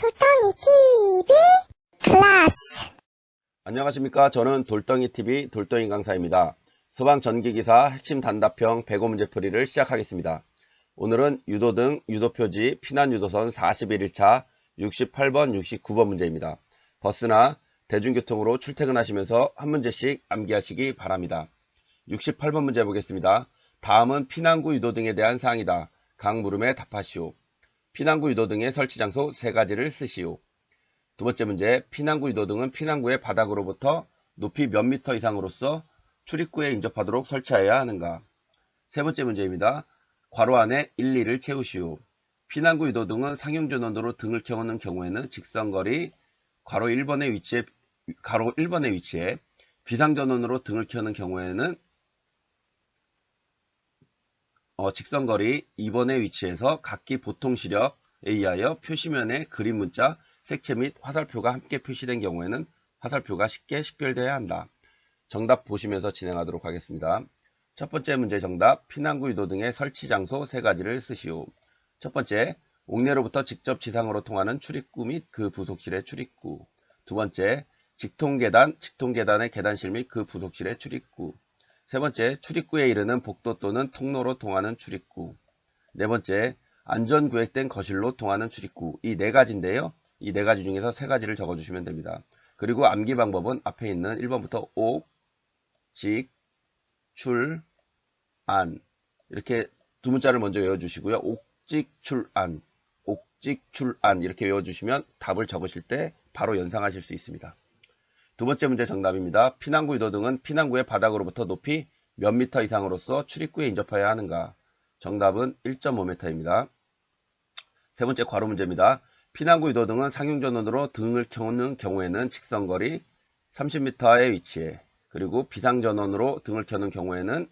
돌덩이 TV 클래스 안녕하십니까. 저는 돌덩이TV 돌덩이 강사입니다. 소방 전기기사 핵심 단답형 105문제 풀이를 시작하겠습니다. 오늘은 유도 등, 유도표지, 피난유도선 41일차 68번, 69번 문제입니다. 버스나 대중교통으로 출퇴근하시면서 한 문제씩 암기하시기 바랍니다. 68번 문제 보겠습니다. 다음은 피난구 유도 등에 대한 사항이다. 각 물음에 답하시오. 피난구 유도 등의 설치 장소 세 가지를 쓰시오. 두 번째 문제, 피난구 유도 등은 피난구의 바닥으로부터 높이 몇 미터 이상으로서 출입구에 인접하도록 설치해야 하는가? 세 번째 문제입니다. 괄호 안에 1, 2를 채우시오. 피난구 유도 등은 상용전원으로 등을 켜는 경우에는 직선거리 괄호 1번의 위치에 괄호 1번의 위치에 비상전원으로 등을 켜는 경우에는 어, 직선거리 2번의 위치에서 각기 보통 시력에 의하여 표시면에 그림 문자, 색채 및 화살표가 함께 표시된 경우에는 화살표가 쉽게 식별되어야 한다. 정답 보시면서 진행하도록 하겠습니다. 첫 번째 문제 정답, 피난구 유도 등의 설치 장소 세 가지를 쓰시오. 첫 번째, 옥내로부터 직접 지상으로 통하는 출입구 및 그 부속실의 출입구. 두 번째, 직통계단, 직통계단의 계단실 및 그 부속실의 출입구. 세 번째, 출입구에 이르는 복도 또는 통로로 통하는 출입구. 네 번째, 안전 구획된 거실로 통하는 출입구. 이 네 가지인데요. 이 네 가지 중에서 세 가지를 적어주시면 됩니다. 그리고 암기 방법은 앞에 있는 1번부터 옥, 직, 출, 안. 이렇게 두 문자를 먼저 외워주시고요. 옥직, 출, 안. 옥직, 출, 안. 이렇게 외워주시면 답을 적으실 때 바로 연상하실 수 있습니다. 두 번째 문제 정답입니다. 피난구 유도 등은 피난구의 바닥으로부터 높이 몇 미터 이상으로서 출입구에 인접해야 하는가? 정답은 1.5m입니다. 세 번째 괄호 문제입니다. 피난구 유도 등은 상용전원으로 등을 켜는 경우에는 직선거리 30m의 위치에 그리고 비상전원으로 등을 켜는 경우에는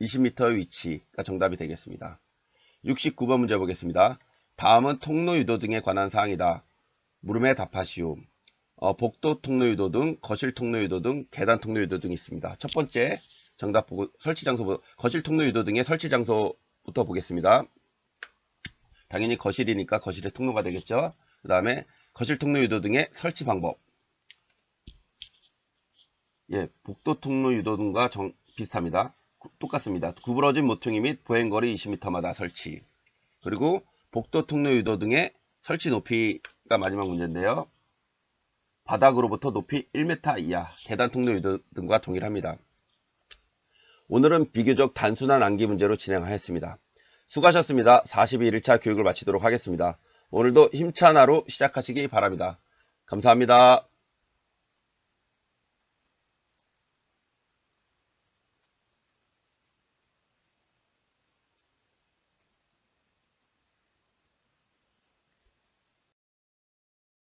20m의 위치가 정답이 되겠습니다. 69번 문제 보겠습니다. 다음은 통로 유도 등에 관한 사항이다. 물음에 답하시오. 어, 복도 통로 유도 등, 거실 통로 유도 등, 계단 통로 유도 등이 있습니다. 첫 번째 정답 보고 설치 장소 거실 통로 유도 등의 설치 장소부터 보겠습니다. 당연히 거실이니까 거실의 통로가 되겠죠. 그 다음에 거실 통로 유도 등의 설치 방법. 예, 복도 통로 유도 등과 정- 비슷합니다. 구- 똑같습니다. 구부러진 모퉁이 및 보행거리 20m마다 설치. 그리고 복도 통로 유도 등의 설치 높이가 마지막 문제인데요. 바닥으로부터 높이 1m 이하, 계단 통로 등과 동일합니다. 오늘은 비교적 단순한 암기 문제로 진행하였습니다. 수고하셨습니다. 42일차 교육을 마치도록 하겠습니다. 오늘도 힘찬 하루 시작하시기 바랍니다. 감사합니다.